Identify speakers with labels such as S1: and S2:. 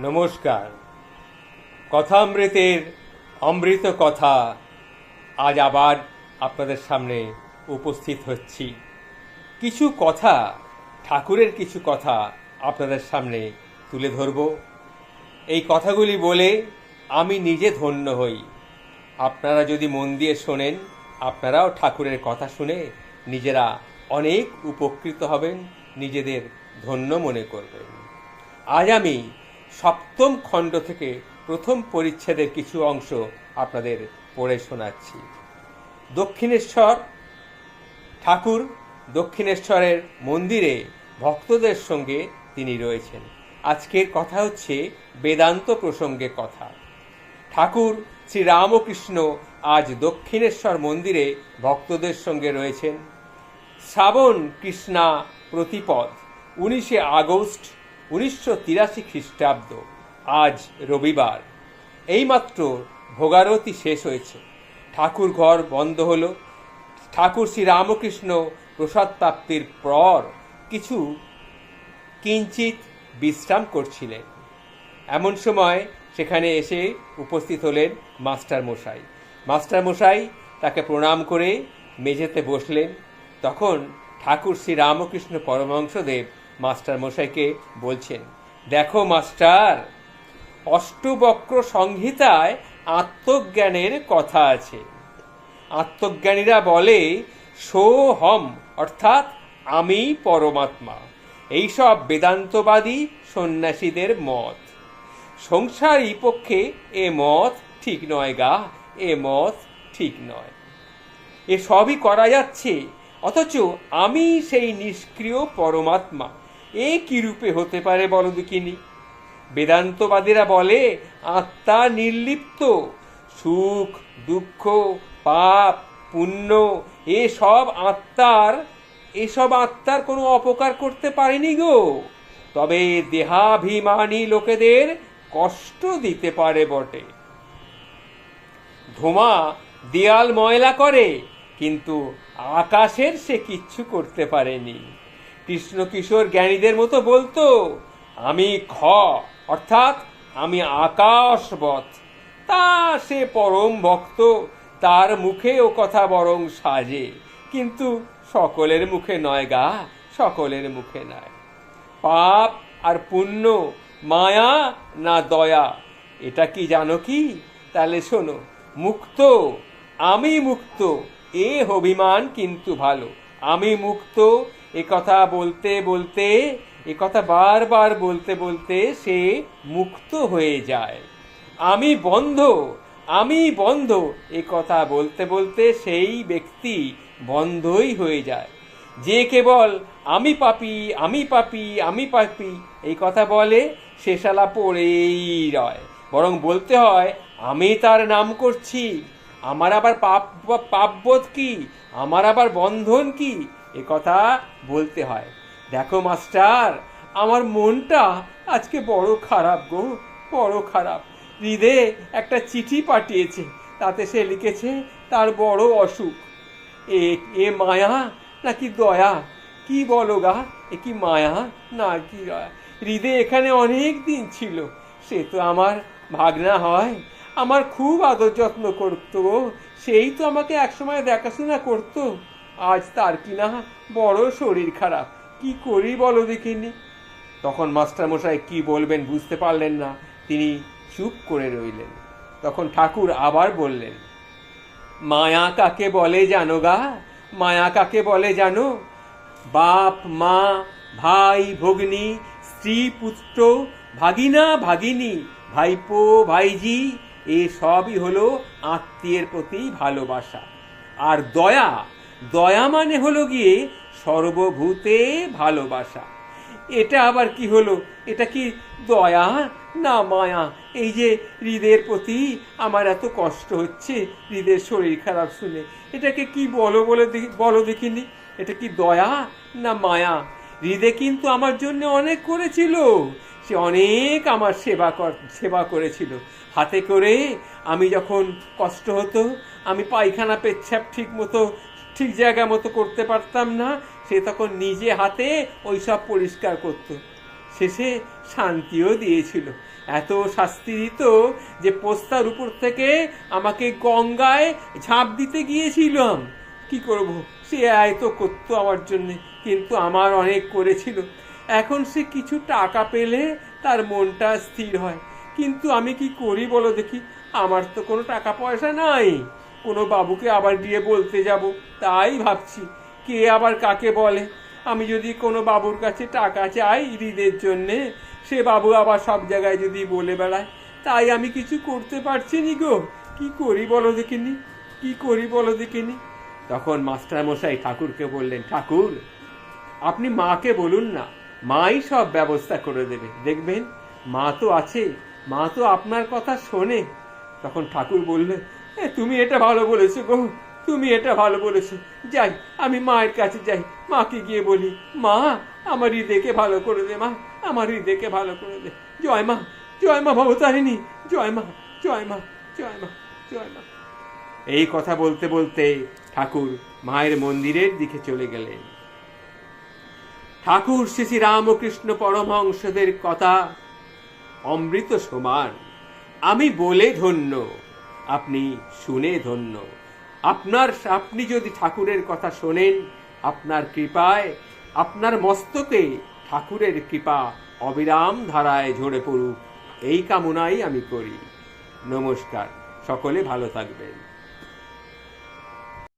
S1: নমস্কার। কথামৃতের অমৃত কথা আজ আবার আপনাদের সামনে উপস্থিত হচ্ছি। কিছু কথা, ঠাকুরের কিছু কথা আপনাদের সামনে তুলে ধরব। এই কথাগুলি বলে আমি নিজে ধন্য হই। আপনারা যদি মন দিয়ে শোনেন, আপনারাও ঠাকুরের কথা শুনে নিজেরা অনেক উপকৃত হবেন, নিজেদের ধন্য মনে করবেন। আজ আমি সপ্তম খণ্ড থেকে প্রথম পরিচ্ছেদের কিছু অংশ আপনাদের পড়ে শোনাচ্ছি। দক্ষিণেশ্বর ঠাকুর দক্ষিণেশ্বরের মন্দিরে ভক্তদের সঙ্গে তিনি রয়েছেন। আজকের কথা হচ্ছে বেদান্ত প্রসঙ্গে কথা। ঠাকুর শ্রী রামকৃষ্ণ আজ দক্ষিণেশ্বর মন্দিরে ভক্তদের সঙ্গে রয়েছেন। শ্রাবণ কৃষ্ণা প্রতিপদ, উনিশে আগস্ট উনিশশো তিরাশি খ্রিস্টাব্দ, আজ রবিবার। এইমাত্র ভোগারতি শেষ হয়েছে। ঠাকুর ঘর বন্ধ হলো। ঠাকুর শ্রী রামকৃষ্ণ প্রসাদ প্রাপ্তির পর কিছু কিঞ্চিত বিশ্রাম করছিলেন। এমন সময় সেখানে এসে উপস্থিত হলেন মাস্টার মশাই মাস্টার মশাই তাকে প্রণাম করে মেঝেতে বসলেন। তখন ঠাকুর শ্রী রামকৃষ্ণ পরমহংসদেব মাস্টার মশাইকে বলছেন, দেখো মাস্টার, অষ্টবক্র সংহিতায় আত্মজ্ঞানের কথা আছে। আত্মজ্ঞানীরা বলে, সোহম অর্থাৎ আমি পরমাত্মা, এইসব বেদান্তবাদী সন্ন্যাসীদের মত। সংসারী পক্ষে এ মত ঠিক নয় গা, এ মত ঠিক নয়। এ সবই করা যাচ্ছে, অথচ আমি সেই নিষ্ক্রিয় পরমাত্মা। এ রূপে হতে পারে বলো দেখিনি বেদান্তবাদীরা বলে, আত্মা নির্লিপ্ত। সুখ, দুঃখ, পাপ, পুণ্য, এসব আত্মার এসব আত্মার কোনো অপকার করতে পারেনি গো। তবে দেহাভিমানী লোকেদের কষ্ট দিতে পারে বটে। ধোঁয়া দেয়াল ময়লা করে, কিন্তু আকাশের সে কিচ্ছু করতে পারেনি। কৃষ্ণ কিশোর জ্ঞানীদের মতো বলতো, আমি খ, অর্থাৎ আমি আকাশবৎ তা সে পরম ভক্ত, তার মুখে ও কথা বরং সাজে। কিন্তু সকলের মুখে নয় গা, সকলের মুখে নয় পাপ আর পুণ্য, মায়া না দয়া, এটা কি জানো কি? তাহলে শোনো, মুক্ত, আমি মুক্ত, এ অভিমান কিন্তু ভালো। আমি মুক্ত এ কথা বলতে বলতে, এ কথা বারবার বলতে বলতে সে মুক্ত হয়ে যায়। আমি বন্ধ আমি বন্ধ, এ কথা বলতে বলতে সেই ব্যক্তি বন্ধই হয়ে যায়। যে কেবল, আমি পাপি আমি পাপি আমি পাপি, এই কথা বলে, সে শালা পড়েই রয়। বরং বলতে হয়, আমি তার নাম করছি, আমার আবার পাপ, পাপবোধ কি? আমার আবার বন্ধন কি? এ কথা বলতে হয়। দেখো, মাস্টার, আমার মনটা আজকে বড় খারাপ গো, বড় খারাপ। হৃদে একটা চিঠি পাঠিয়েছে, তাতে সে লিখেছে, তার বড় অসুখ। এ এ মায়া নাকি দয়া? কি বলো গা, এ কি মায়া না কি দয়া? হৃদে এখানে অনেক দিন ছিল, সে তো আমার ভাগনা হয়। আমার খুব আদর যত্ন করতো সেই তো আমাকে একসময় দেখাশোনা করতো। আজ তার কি কিনা বড় শরীর খারাপ। কি করি বলো দেখিনি? তখন মাস্টারমশাই কি বলবেন বুঝতে পারলেন না। তিনি চুপ করে রইলেন। তখন ঠাকুর আবার বললেন, মায়া কাকে বলে জানো গা? মায়া কাকে বলে জানো? বাপ, মা, ভাই, ভগ্নী, স্ত্রী, পুত্র, ভাগিনা, ভাগিনী, ভাইপো, ভাইজি, এ সবই হলো আত্মীয়ের প্রতি ভালোবাসা। আর দয়া দয়া মানে হলো গিয়ে সর্বভূতে ভালোবাসা। এটা আবার কি হলো? এটা কি দয়া না মায়া? এই যে হৃদের প্রতি আমার এত কষ্ট হচ্ছে, হৃদের শরীর খারাপ শুনে। এটাকে কি বলো বলে বলো দেখিনি? এটা কি দয়া না মায়া? হৃদে কিন্তু আমার জন্য অনেক করেছিল। সে অনেক আমার সেবা সেবা করেছিল। হাতে করে আমি যখন কষ্ট হতো, আমি পায়খানা পেচ্ছাপ ঠিক মতো ঠিক জায়গা মতো করতে পারতাম না, সে তখন নিজে হাতে ওই সব পরিষ্কার করতো। শেষে শান্তিও দিয়েছিল। এত শাস্তি দিত যে পোস্তার উপর থেকে আমাকে গঙ্গায় ঝাঁপ দিতে গিয়েছিলাম। কি করব? সে আয় তো করতো আমার জন্য, কিন্তু আমার অনেক করেছিল। এখন সে কিছু টাকা পেলে তার মনটা স্থির হয়। কিন্তু আমি কি করি বলো দেখি? আমার তো কোনো টাকা পয়সা নাই। কোনো বাবুকে আবার গিয়ে বলতে যাব। তাই ভাবছি কে আবার কাকে বলে? আমি যদি কোনো বাবুর কাছে টাকা চাই ঈদের জন্যে সে বাবু আবার সব জায়গায় যদি বলে বেড়ায় তাই আমি কিছু করতে পারছি নি গো। কি করি বলো দেখিনি? কি করি বলো দেখিনি? তখন মাস্টারমশাই ঠাকুরকে বললেন ঠাকুর আপনি মাকে বলুন না মাই সব ব্যবস্থা করে দেবে। দেখবেন মা তো আছে মা তো আপনার কথা শোনে। তখন ঠাকুর বললেন "এ, তুমি এটা ভালো বলেছ গো, তুমি এটা ভালো বলেছ। যাই, আমি মায়ের কাছে যাই, মাকে গিয়ে বলি, মা, আমার হৃদয়কে ভালো করে দে, মা, আমার হৃদয়কে ভালো করে দে। জয় মা জয় মা ভবতারিণী, জয় মা জয় মা জয় মা জয় মা। এই কথা বলতে বলতে ঠাকুর মায়ের মন্দিরের দিকে চলে গেলেন। ঠাকুর শ্রী শ্রী রামকৃষ্ণ পরমহংসদের কথা অমৃত সমান, আমি বলে ধন্য আপনি শুনে ধন্য। আপনার, আপনি যদি ঠাকুরের কথা শোনেন, আপনার কৃপায়, আপনার মস্তকে ঠাকুরের কৃপা অবিরাম ধারায় ঝরে পড়ুক। এই কামনাই আমি করি। নমস্কার। সকলে ভালো থাকবেন।